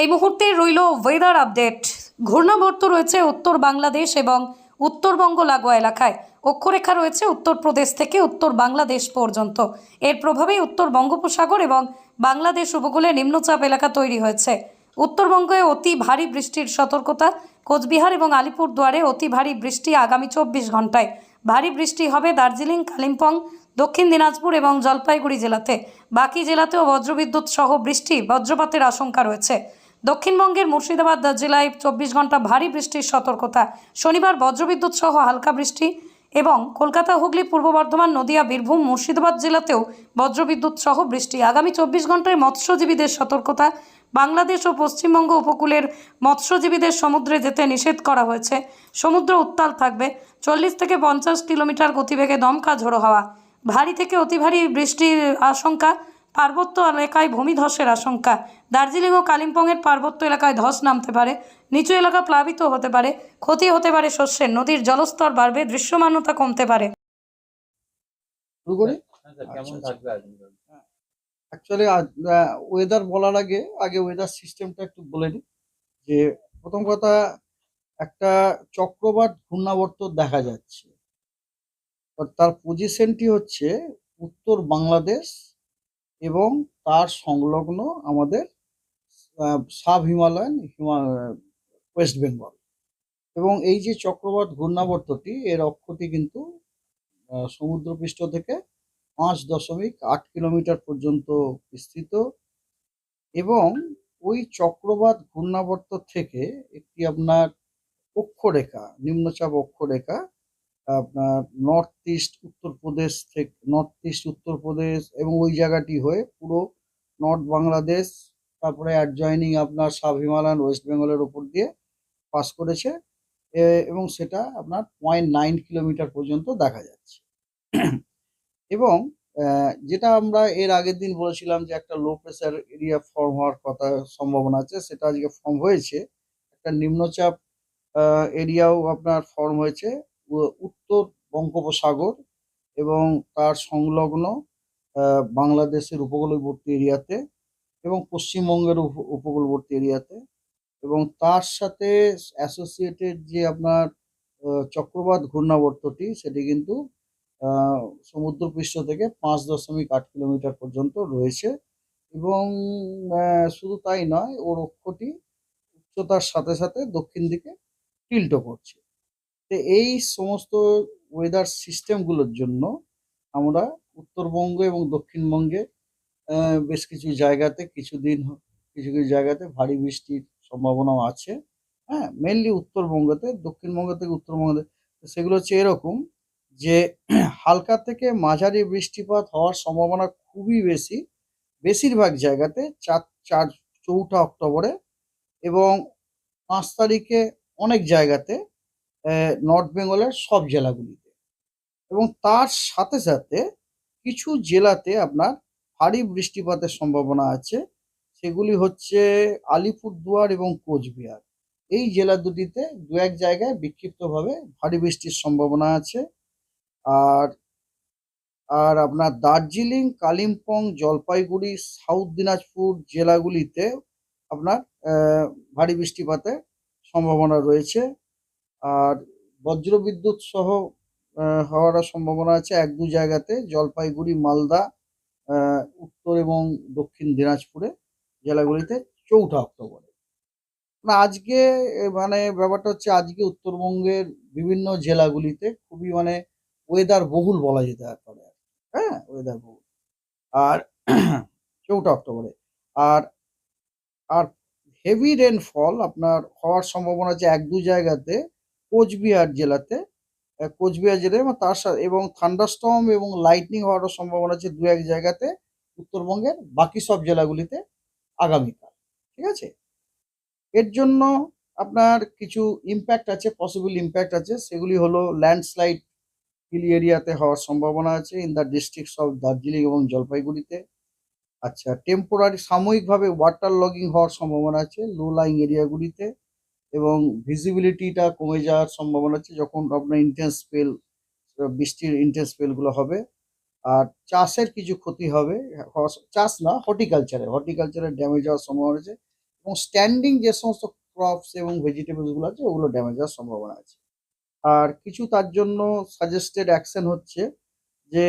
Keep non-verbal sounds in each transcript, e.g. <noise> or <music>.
এই মুহূর্তে রইল ওয়েদার আপডেট ঘূর্ণাবর্ত রয়েছে উত্তর বাংলাদেশ এবং উত্তরবঙ্গ লাগোয়া এলাকায়। অক্ষরেখা রয়েছে উত্তরপ্রদেশ থেকে উত্তর বাংলাদেশ পর্যন্ত। এর প্রভাবেই উত্তর বঙ্গোপসাগর এবং বাংলাদেশ উপকূলে নিম্নচাপ এলাকা তৈরি হয়েছে। উত্তরবঙ্গে অতি ভারী বৃষ্টির সতর্কতা। কোচবিহার এবং আলিপুরদুয়ারে অতি ভারী বৃষ্টি আগামী চব্বিশ ঘন্টায় ভারী বৃষ্টি হবে দার্জিলিং, কালিম্পং, দক্ষিণ দিনাজপুর এবং জলপাইগুড়ি জেলাতে। বাকি জেলাতেও বজ্রবিদ্যুৎ সহ বৃষ্টি, বজ্রপাতের আশঙ্কা রয়েছে। দক্ষিণবঙ্গের মুর্শিদাবাদ জেলায় চব্বিশ ঘণ্টা ভারী বৃষ্টির সতর্কতা। শনিবার বজ্রবিদ্যুৎ সহ হালকা বৃষ্টি এবং কলকাতা, হুগলি, পূর্ব বর্ধমান, নদিয়া, বীরভূম, মুর্শিদাবাদ জেলাতেও বজ্রবিদ্যুৎ সহ বৃষ্টি। আগামী চব্বিশ ঘন্টায় মৎস্যজীবীদের সতর্কতা। বাংলাদেশ ও পশ্চিমবঙ্গ উপকূলের মৎস্যজীবীদের সমুদ্রে যেতে নিষেধ করা হয়েছে। সমুদ্র উত্তাল থাকবে। চল্লিশ থেকে পঞ্চাশ কিলোমিটার গতিবেগে দমকা ঝোড়ো হাওয়া। ভারী থেকে অতি ভারী বৃষ্টির আশঙ্কা। পার্বত্য এলাকায় ভূমিধসের আশঙ্কা। দার্জিলিং ও কালিম্পংয়ের পার্বত্য এলাকায় ধস নামতে পারে। নিচু এলাকা প্লাবিত হতে পারে। ক্ষতি হতে পারে শস্যের। নদীর জলস্তর বাড়বে। দৃশ্যমানতা কমতে পারে। অ্যাকচুয়ালি ওয়েদার বলার আগে আগে ওয়েদার সিস্টেমটা একটু বলে নিই। যে প্রথম কথা একটা চক্রবাত ঘূর্ণাবর্ত দেখা যাচ্ছে। আর তার পজিশনটি হচ্ছে উত্তর বাংলাদেশ এবং তার সংলগ্ন আমাদের সাব হিমালয়ান ওয়েস্ট বেঙ্গল। এবং এই যে চক্রবাত ঘূর্ণাবর্তটি, এর অক্ষটি কিন্তু সমুদ্রপৃষ্ঠ থেকে পাঁচ দশমিক আট কিলোমিটার পর্যন্ত বিস্তৃত। এবং ওই চক্রবাত ঘূর্ণাবর্ত থেকে একটি আপনার অক্ষরেখা, নিম্নচাপ অক্ষরেখা আপনার নর্থ ইস্ট উত্তরপ্রদেশ থেকে নর্থ ইস্ট উত্তরপ্রদেশ এবং ওই জায়গাটি হয়ে পুরো নর্থ বাংলাদেশ, তারপরে অ্যাডজয়নিং আপনার সাব হিমালয়ান ওয়েস্ট বেঙ্গলের ওপর দিয়ে পাস করেছে। এবং সেটা আপনার পয়েন্ট নাইন কিলোমিটার পর্যন্ত দেখা যাচ্ছে। এবং যেটা আমরা এর আগের দিন বলেছিলাম যে একটা লো প্রেসার এরিয়া ফর্ম হওয়ার কথা, সম্ভাবনা আছে, সেটা আজকে ফর্ম হয়েছে। একটা নিম্নচাপ এরিয়াও আপনার ফর্ম হয়েছে। উত্তর বঙ্গোপসাগর এবং তার সংলগ্ন বাংলাদেশের উপকূলবর্তী এরিয়াতে এবং পশ্চিমবঙ্গের উপ- উপকূলবর্তী এরিয়াতে এবং তার সাথে অ্যাসোসিয়েটেড যে আপনার চক্রবাত ঘূর্ণাবর্তটি সেটি কিন্তু সমুদ্রপৃষ্ঠ থেকে পাঁচ দশমিক আট কিলোমিটার পর্যন্ত রয়েছে এবং শুধু তাই নয়, ওর অক্ষটি উচ্চতার সাথে সাথে দক্ষিণ দিকে টিল্টো করছে। তো এই সমস্ত ওয়েদার সিস্টেমগুলোর জন্য আমরা উত্তরবঙ্গ এবং দক্ষিণবঙ্গে বেশ কিছু জায়গাতে কিছুদিন কিছু কিছু জায়গাতে ভারী বৃষ্টির সম্ভাবনাও আছে। হ্যাঁ মেনলি উত্তরবঙ্গতে, দক্ষিণবঙ্গ থেকে উত্তরবঙ্গতে। সেগুলো হচ্ছে এরকম যে, হালকা থেকে মাঝারি বৃষ্টিপাত হওয়ার সম্ভাবনা খুবই বেশি। বেশিরভাগ জায়গাতে চার চার চৌঠা অক্টোবরে এবং পাঁচ তারিখে অনেক জায়গাতে নর্থ বেঙ্গলের সব জেলাগুলিতে। এবং তার সাথে সাথে কিছু জেলাতে আপনার ভারী বৃষ্টিপাতের সম্ভাবনা আছে। সেগুলি হচ্ছে আলিপুরদুয়ার এবং কোচবিহার। এই জেলা দুটিতে দু এক জায়গায় বিক্ষিপ্তভাবে ভারী বৃষ্টির সম্ভাবনা আছে। আর আর আপনার দার্জিলিং, কালিম্পং, জলপাইগুড়ি, সাউথ দিনাজপুর জেলাগুলিতে আপনার ভারী বৃষ্টিপাতের সম্ভাবনা রয়েছে। আর বজ্র বিদ্যুৎ সহ হওয়ার সম্ভাবনা আছে এক দু জায়গাতে, জলপাইগুড়ি, মালদা উত্তর এবং দক্ষিণ দিনাজপুরে, জেলাগুলিতে চৌঠা অক্টোবরে। না আজকে মানে ব্যাপারটা হচ্ছে আজকে উত্তরবঙ্গের বিভিন্ন জেলাগুলিতে খুবই মানে ওয়েদার বহুল বলা যেতে পারে। হ্যাঁ ওয়েদার বহুল। আর <clears throat> চৌঠা অক্টোবরে। আর আর হেভি রেনফল আপনার হওয়ার সম্ভাবনা আছে এক দু জায়গাতে কোচবিহার জেলাতে কোচবিহার জেলায় এবং তার সাথে এবং থান্ডারস্টর্ম এবং লাইটনিং হওয়ার সম্ভাবনা আছে দু এক জায়গাতে, উত্তরবঙ্গের বাকি সব জেলাগুলিতে আগামীকাল, ঠিক আছে? এর জন্য আপনার কিছু ইম্প্যাক্ট আছে পসিবল ইম্প্যাক্ট আছে, সেগুলি হলো ল্যান্ডস্লাইড হিল এরিয়াতে হওয়ার সম্ভাবনা আছে in the districts of Darjeeling এবং জলপাইগুড়িতে আচ্ছা টেম্পোরারি সাময়িকভাবে ওয়াটার লগিং হওয়ার সম্ভাবনা আছে লো লাইং এরিয়াগুলিতে এবং ভিজিবিলিটিটা কমে যাওয়ার সম্ভাবনা আছে যখন আপনার ইন্টেন্স স্পেল বৃষ্টির ইন্টেন্স স্পেলগুলো হবে। আর চাষের কিছু ক্ষতি হবে চাষ না হর্টিকালচারে হর্টিকালচারে ড্যামেজ হওয়ার সম্ভাবনা আছে এবং স্ট্যান্ডিং যে সমস্ত ক্রপস এবং ভেজিটেবলসগুলো আছে, ওগুলো ড্যামেজ হওয়ার সম্ভাবনা আছে। আর কিছু তার জন্য সাজেস্টেড অ্যাকশন হচ্ছে যে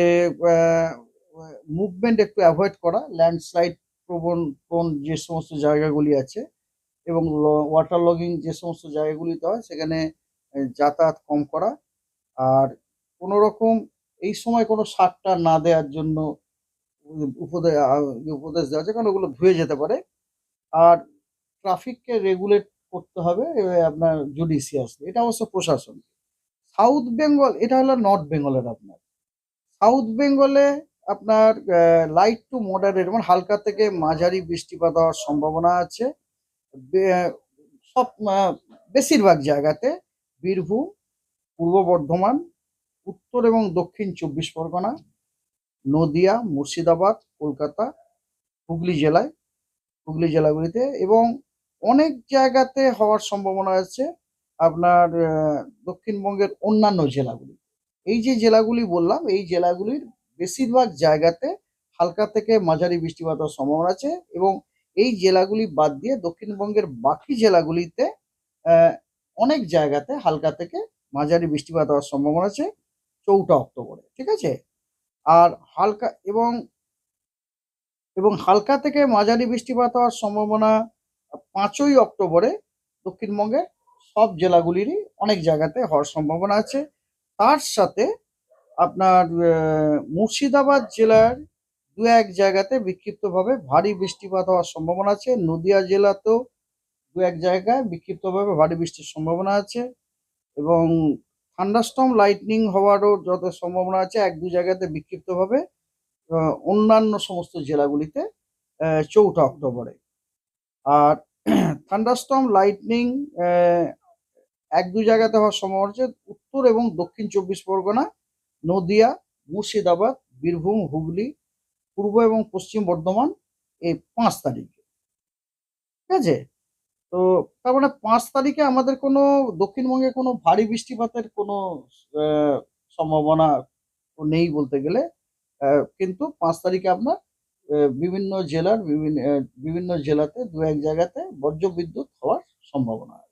মুভমেন্ট একটু অ্যাভয়েড করা ল্যান্ডস্লাইড প্রবণ প্রোন যে সমস্ত জায়গাগুলি আছে এবং ওয়াটার লগিং যে সমস্ত জায়গাগুলিতে হয়, সেখানে যাতায়াত কম করা। আর কোনো রকম এই সময় কোনো সারটা না দেওয়ার জন্য উপদেশ উপদেশ দেওয়া আছে কারণ ওগুলো ধুয়ে যেতে পারে। আর ট্রাফিককে রেগুলেট করতে হবে আপনার জুডিশিয়াসলি এটা অবশ্য প্রশাসন। সাউথ বেঙ্গল এটা হলো নর্থ বেঙ্গলের আপনার। সাউথ বেঙ্গলে আপনার লাইট টু মডারেট মানে হালকা থেকে মাঝারি বৃষ্টিপাত হওয়ার সম্ভাবনা আছে। সব বেশিরভাগ জায়গাতে বীরভূম, পূর্ব বর্ধমান, উত্তর এবং দক্ষিণ চব্বিশ পরগনা, নদিয়া, মুর্শিদাবাদ, কলকাতা, হুগলি জেলায়, হুগলি জেলাগুলিতে এবং অনেক জায়গাতে হওয়ার সম্ভাবনা আছে আপনার দক্ষিণবঙ্গের অন্যান্য জেলাগুলি। এই যে জেলাগুলি বললাম, এই জেলাগুলির বেশিরভাগ জায়গাতে হালকা থেকে মাঝারি বৃষ্টিপাত হওয়ার সম্ভাবনা আছে এবং এই জেলাগুলি বাদ দিয়ে দক্ষিণবঙ্গের বাকি জেলাগুলিতে অনেক জায়গাতে হালকা থেকে মাঝারি বৃষ্টিপাত হওয়ার সম্ভাবনা আছে চৌঠা অক্টোবরে, ঠিক আছে? আর হালকা এবং এবং হালকা থেকে মাঝারি বৃষ্টিপাত হওয়ার সম্ভাবনা পাঁচই অক্টোবরে দক্ষিণবঙ্গের সব জেলাগুলিরই অনেক জায়গাতে হওয়ার সম্ভাবনা আছে। তার সাথে আপনার মুর্শিদাবাদ জেলার দু এক জায়গাতে বিক্ষিপ্তভাবে ভারী বৃষ্টিপাত হওয়ার সম্ভাবনা আছে। নদিয়া জেলাতেও দু এক জায়গায় বিক্ষিপ্তভাবে ভারী বৃষ্টির সম্ভাবনা আছে এবং থান্ডারস্টর্ম, লাইটনিং হওয়ারও যত সম্ভাবনা আছে, এক দু জায়গাতে বিক্ষিপ্তভাবে অন্যান্য সমস্ত জেলাগুলিতে চৌঠা অক্টোবরে। আর <clears throat> থান্ডারস্টর্ম, লাইটনিং এক দু জায়গাতে হওয়ার সম্ভাবনা আছে। উত্তর এবং দক্ষিণ চব্বিশ পরগনা, নদিয়া, মুর্শিদাবাদ, বীরভূম, হুগলি পূর্ব এবং পশ্চিম বর্ধমান এই পাঁচ তারিখে। ঠিক আছে? তো তার মানে পাঁচ তারিখে আমাদের কোনো, দক্ষিণবঙ্গে কোনো ভারী বৃষ্টিপাতের কোনো সম্ভাবনা নেই বলতে গেলে। কিন্তু পাঁচ তারিখে আপনার বিভিন্ন জেলার বিভিন্ন বিভিন্ন জেলাতে দু এক জায়গাতে বজ্র বিদ্যুৎ হওয়ার সম্ভাবনা আছে।